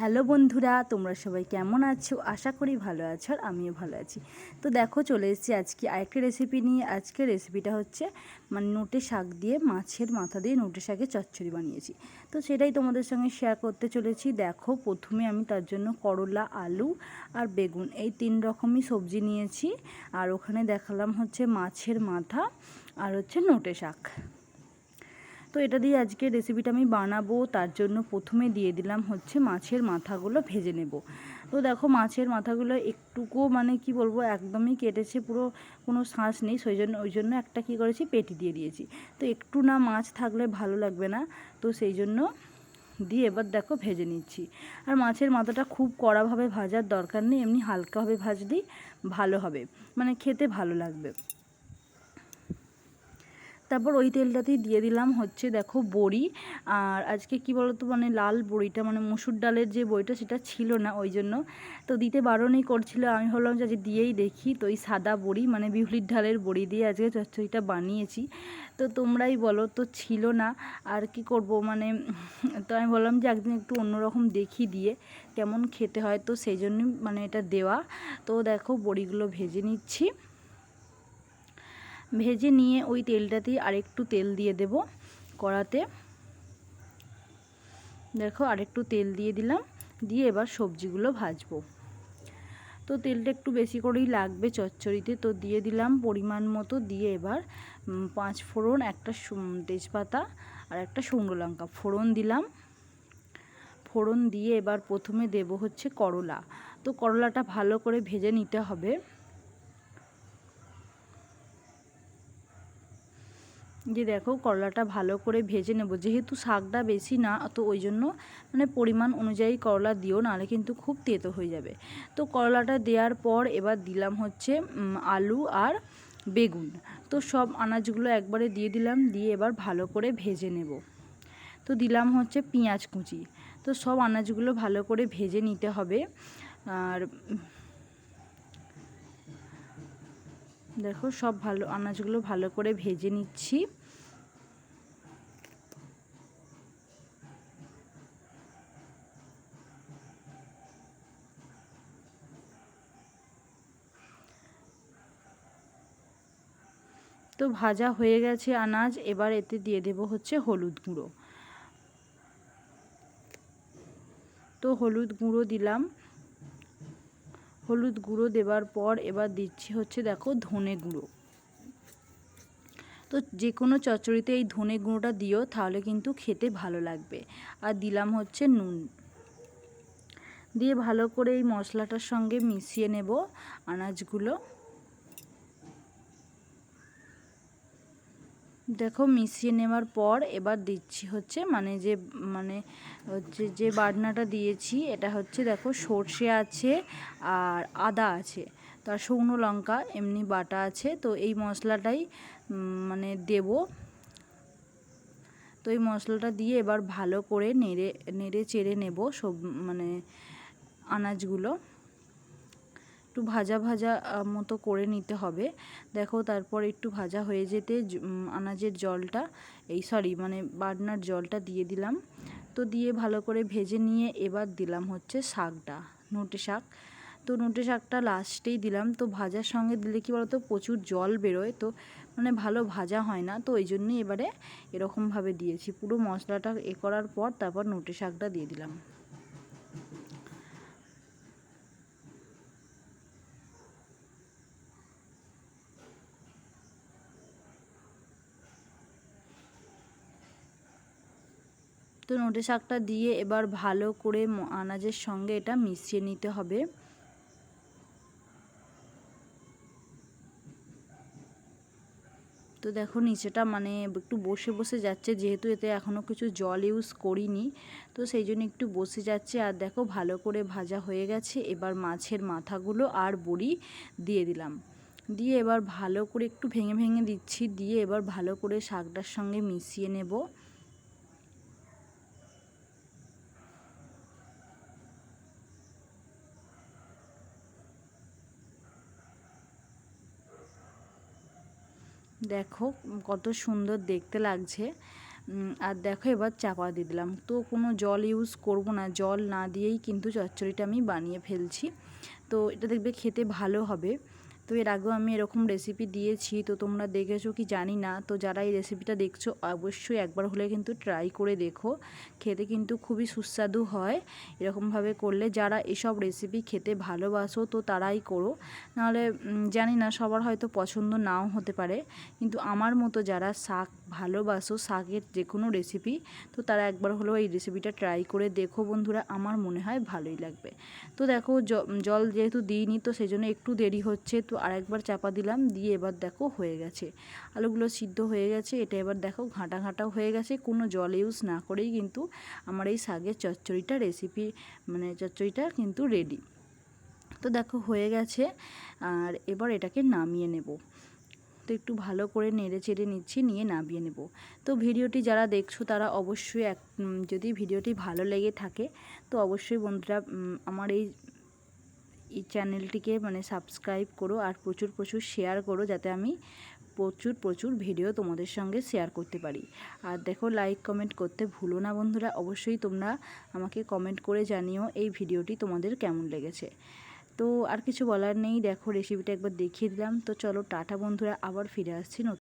Hello বন্ধুরা, তোমরা সবাই কেমন আছো? আশা করি ভালো আছো আর আমিও ভালো আছি। তো দেখো, চলে এসেছি আজকে আরেকটা রেসিপি নিয়ে। আজকে রেসিপিটা হচ্ছে মানে নোটে শাক দিয়ে, মাছের মাথা দিয়ে নোটে শাকে চচ্চড়ি বানিয়েছি। তো সেটাই তোমাদের সঙ্গে শেয়ার করতে চলেছি। দেখো, প্রথমে আমি তার জন্য করলা, আলু আর বেগুন, এই তিন রকমই সবজি নিয়েছি। আর ওখানে দেখালাম হচ্ছে মাছের মাথা আর হচ্ছে নোটে শাক। তো এটা দিয়ে আজকে রেসিপিটা আমি বানাবো, তার জন্য প্রথমে দিয়ে দিলাম হচ্ছে মাছের মাথাগুলো ভেজে নেব। তো দেখো মাছের মাথাগুলো একটুকু মানে কি বলব, একদমই কেটেছে, পুরো কোনো শ্বাস নেই, সেই জন্য, ওই জন্য একটা কি করেছি, পেটি দিয়ে দিয়েছি। তো একটু না মাছ থাকলে ভালো লাগবে না, তো সেই জন্য দিয়ে এবার দেখো ভেজে নিচ্ছি। আর মাছের মাথাটা খুব কড়াভাবে ভাজার দরকার নেই, এমনি হালকাভাবে ভাজলেই ভালো হবে মানে খেতে ভালো লাগবে। তারপর ওই তেলটাতেই দিয়ে দিলাম হচ্ছে দেখো বড়ি। আর আজকে কি বলতো মানে লাল বড়িটা মানে মুসুর ডালের যে বড়িটা সেটা ছিল না ওই জন্য। তো দিতে বারণই করছিল, আমি ভাবলাম যে আজকে দিয়েই দেখি। তো ওই সাদা বড়ি মানে বিহুলির ডালের বড়ি দিয়ে আজকে চচ্চড়িটা বানিয়েছি। তো তোমরাই বলো, তো ছিল না, আর কি করব? মানে তো আমি বললাম যে একদিন একটু অন্যরকম দেখি দিয়ে কেমন খেতে হয়। তো সেই জন্যই মানে এটা দেওয়া। তো দেখো বড়িগুলো ভেজে নিচ্ছি। ভেজে নিয়ে ওই তেলটাতেই আরেকটু তেল দিয়ে দেব কড়াতে। দেখো আরেকটু তেল দিয়ে দিলাম, দিয়ে এবার সবজিগুলো ভাজবো। তো তেলটা একটু বেশি করেই লাগবে চচ্চড়িতে, তো দিয়ে দিলাম পরিমাণ মতো, দিয়ে এবার পাঁচ ফোড়ন, একটা তেজপাতা আর একটা শুকনো লঙ্কা। ফোড়ন দিলাম। ফোড়ন দিয়ে এবার প্রথমে দেব হচ্ছে করলা। তো করলাটা ভালো করে ভেজে নিতে হবে। যে দেখো করলাটা ভালো করে ভেজে নেব। যেহেতু শাকটা বেশি না, তো ওই জন্য মানে পরিমাণ অনুযায়ী করলা দিও, নাহলে কিন্তু খুব তেতো হয়ে যাবে। তো করলাটা দেওয়ার পর এবার দিলাম হচ্ছে আলু আর বেগুন। তো সব আনাজগুলো একবারে দিয়ে দিলাম, দিয়ে এবার ভালো করে ভেজে নেব। তো দিলাম হচ্ছে পেঁয়াজ কুচি। তো সব আনাজগুলো ভালো করে ভেজে নিতে হবে। আর দেখো সব ভালো, আনাজগুলো ভালো করে ভেজে নিচ্ছি। তো ভাজা হয়ে গেছে আনাজ, এবার এতে দিয়ে দেব হচ্ছে হলুদ গুঁড়ো। তো হলুদ গুঁড়ো দিলাম। হলুদ গুঁড়ো দেবার পর এবার দিচ্ছি হচ্ছে দেখো ধনে গুঁড়ো। তো যে কোনো চচ্চড়িতে এই ধনে গুঁড়োটা দিও, তাহলে কিন্তু খেতে ভালো লাগবে। আর দিলাম হচ্ছে নুন। দিয়ে ভালো করে এই মশলাটার সঙ্গে মিশিয়ে নেব আনাজগুলো। দেখো মিশিয়ে নেওয়ার পর এবার দিচ্ছি হচ্ছে মানে যে মানে হচ্ছে যে বাটনাটা দিয়েছি, এটা হচ্ছে দেখো সর্ষে আছে আর আদা আছে। তার শুকনো লঙ্কা, এমনি বাটা আছে। তো এই মশলাটাই মানে দেব। তো এই মশলাটা দিয়ে এবার ভালো করে নেড়ে নেড়ে চেড়ে নেব সব মানে আনাজগুলো। একটু ভাজা ভাজা মতো করে নিতে হবে। দেখো তারপর একটু ভাজা হয়ে যেতে আনাজের জলটা, এই সরি মানে বাটনার জলটা দিয়ে দিলাম। তো দিয়ে ভালো করে ভেজে নিয়ে এবার দিলাম হচ্ছে শাকটা, নোটে শাক। তো নোটে শাকটা লাস্টেই দিলাম। তো ভাজার সঙ্গে দিলে কি বলতো, প্রচুর জল বেরোয়। তো মানে ভালো ভাজা হয় না। তো ওই জন্যই এবারে এরকমভাবে দিয়েছি। পুরো মশলাটা এ করার পর তারপর নোটে শাকটা দিয়ে দিলাম। তো নোটে শাকটা দিয়ে এবার ভালো করে আনাজের সঙ্গে এটা মিশিয়ে নিতে হবে। তো দেখো নিচেটা মানে একটু বসে বসে যাচ্ছে, যেহেতু এতে এখনও কিছু জল ইউজ করিনি, তো সেই জন্য একটু বসে যাচ্ছে। আর দেখো ভালো করে ভাজা হয়ে গেছে, এবার মাছের মাথাগুলো আর বড়ি দিয়ে দিলাম। দিয়ে এবার ভালো করে একটু ভেঙে ভেঙে দিচ্ছি, দিয়ে এবার ভালো করে শাকটার সঙ্গে মিশিয়ে নেব। দেখো কত সুন্দর দেখতে লাগছে। আর দেখো এবার চাপা দিয়ে দিলাম। তো কোনো জল ইউজ করব না। জল না দিয়েই কিন্তু চচ্চড়িটা আমি বানিয়ে ফেলছি। তো এটা দেখবে খেতে ভালো হবে। তো এর আগেও আমি এরকম রেসিপি দিয়েছি, তো তোমরা দেখেছ কি জানি না। তো যারা এই রেসিপিটা দেখছ, অবশ্যই একবার হলে কিন্তু ট্রাই করে দেখো। খেতে কিন্তু খুবই সুস্বাদু হয় এরকমভাবে করলে। যারা এসব রেসিপি খেতে ভালোবাসো, তো তারাই করো। নাহলে জানি না, সবার হয়তো পছন্দ নাও হতে পারে। কিন্তু আমার মতো যারা শাক ভালোবাসো, শাকের যে কোনো রেসিপি তো তারা একবার হলেও এই রেসিপিটা ট্রাই করে দেখো বন্ধুরা। আমার মনে হয় ভালোই লাগবে। তো দেখো জল যেহেতু দিইনি, তো সেই জন্য একটু দেরি হচ্ছে। তো আরেকবার চাপা দিলাম, দিয়ে এবার দেখো হয়ে গেছে। আলুগুলো সিদ্ধ হয়ে গেছে, এটা এবার দেখো ঘাঁটা ঘাঁটাও হয়ে গেছে, কোনো জল ইউজ না করেই কিন্তু আমার এই শাগের চচ্চড়িটা রেসিপি মানে চচ্চড়িটা কিন্তু রেডি তো দেখো হয়ে গেছে, আর এবার এটাকে নামিয়ে নেব। তো একটু ভালো করে নেড়ে চেড়ে নিচ্ছি, নিয়ে নামিয়ে নেব। তো ভিডিওটি যারা দেখছ তারা অবশ্যই এক যদি ভিডিওটি ভালো লেগে থাকে, তো অবশ্যই বন্ধুরা আমার এই এই চ্যানেলটিকে মানে সাবস্ক্রাইব করো আর প্রচুর প্রচুর শেয়ার করো যাতে আমি প্রচুর প্রচুর ভিডিও তোমাদের সঙ্গে শেয়ার করতে পারি। আর দেখো লাইক কমেন্ট করতে ভুলো না বন্ধুরা, অবশ্যই তোমরা আমাকে কমেন্ট করে জানিও এই ভিডিওটি তোমাদের কেমন লেগেছে। তো আর কিছু বলার নেই, দেখো রেসিপিটা একবার দেখিয়ে দিলাম। তো চলো টাটা বন্ধুরা, আবার ফিরে আসছি